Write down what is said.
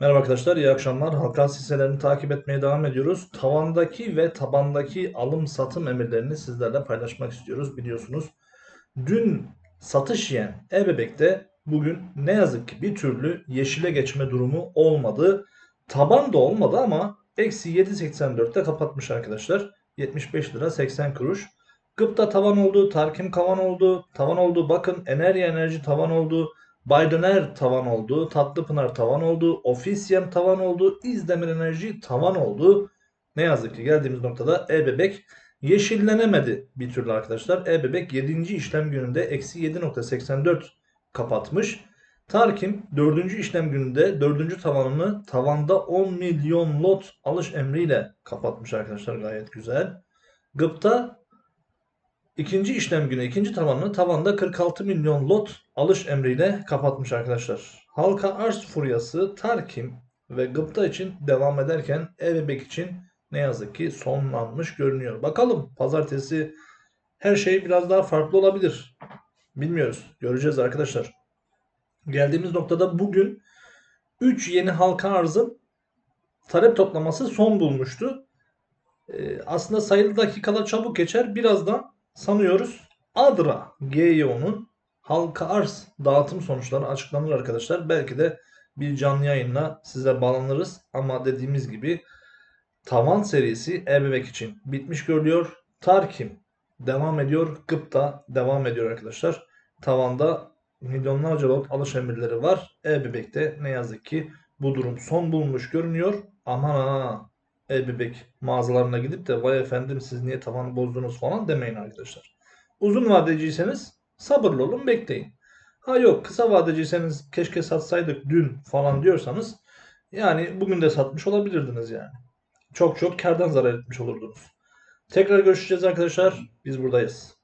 Merhaba arkadaşlar, iyi akşamlar. Halka hisselerini takip etmeye devam ediyoruz. Tavandaki ve tabandaki alım satım emirlerini sizlerle paylaşmak istiyoruz biliyorsunuz. Dün satış yiyen e-bebekte bugün ne yazık ki bir türlü yeşile geçme durumu olmadı. Taban da olmadı ama eksi 7.84'te kapatmış arkadaşlar. 75 lira 80 kuruş. Gıpta tavan oldu, Tarkim tavan oldu, tavan oldu. Bakın Enerji Enerji tavan oldu. Baydöner tavan oldu, Tatlıpınar tavan oldu, Ofisyem tavan oldu, İzdemir Enerji tavan oldu. Ne yazık ki geldiğimiz noktada e-bebek yeşillenemedi bir türlü arkadaşlar. E-bebek 7. işlem gününde eksi 7.84 kapatmış. Tarkim 4. işlem gününde 4. tavanını tavanda 10 milyon lot alış emriyle kapatmış arkadaşlar gayet güzel. Gıpta İkinci işlem günü ikinci tavanını tavanda 46 milyon lot alış emriyle kapatmış arkadaşlar. Halka arz furyası Tarkim ve Gıpta için devam ederken e için ne yazık ki sonlanmış görünüyor. Bakalım pazartesi her şey biraz daha farklı olabilir. Bilmiyoruz. Göreceğiz arkadaşlar. Geldiğimiz noktada bugün 3 yeni halka arzın talep toplaması son bulmuştu. Ee, aslında sayılı dakikalar çabuk geçer. Birazdan sanıyoruz Adra GYO'nun halka arz dağıtım sonuçları açıklanır arkadaşlar. Belki de bir canlı yayınla size bağlanırız. Ama dediğimiz gibi tavan serisi e-bebek için bitmiş görülüyor. Tarkim devam ediyor. Gıpta devam ediyor arkadaşlar. Tavanda milyonlarca lot alış emirleri var. E-bebekte ne yazık ki bu durum son bulmuş görünüyor. Aman ha e-bebek mağazalarına gidip de vay efendim siz niye tavanı bozdunuz falan demeyin arkadaşlar. Uzun vadeciyseniz sabırlı olun bekleyin. Ha yok kısa vadeciyseniz keşke satsaydık dün falan diyorsanız yani bugün de satmış olabilirdiniz yani. Çok çok kardan zarar etmiş olurdunuz. Tekrar görüşeceğiz arkadaşlar. Biz buradayız.